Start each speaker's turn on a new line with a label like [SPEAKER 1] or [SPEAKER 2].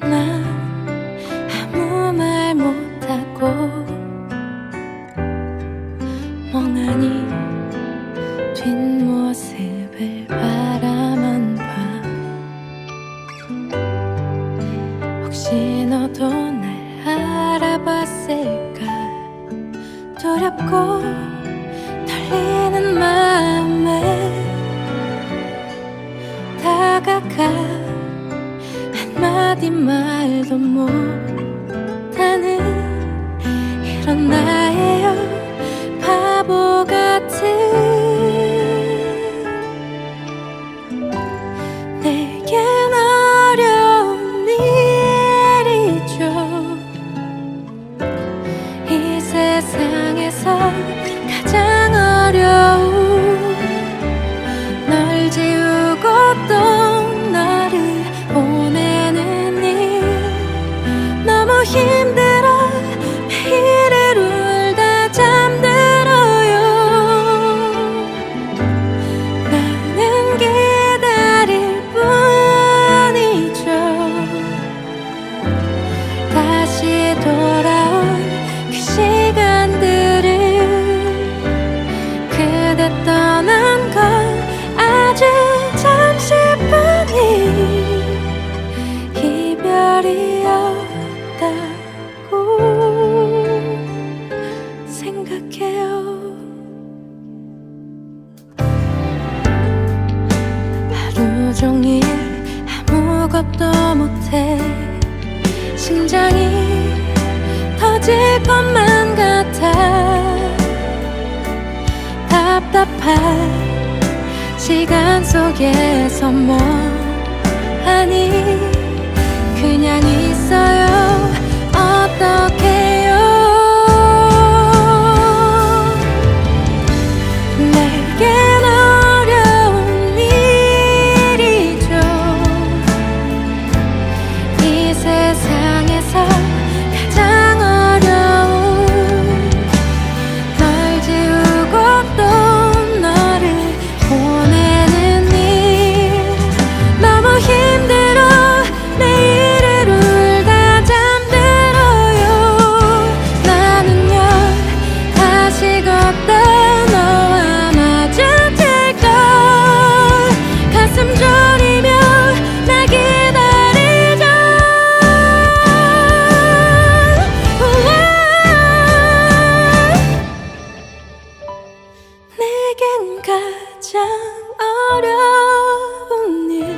[SPEAKER 1] 난 아무 말 못하고 멍하니 뒷모습을 바라만 봐. 혹시 너도 날 알아봤을까? 두렵고 떨리는 마음에 말도 너 생각해요. 하루 종일 아무것도 못해. 심장이 터질 것만 같아. 답답한 시간 속에서 뭐 하니? 그냥 있어요 가장 어려운 일.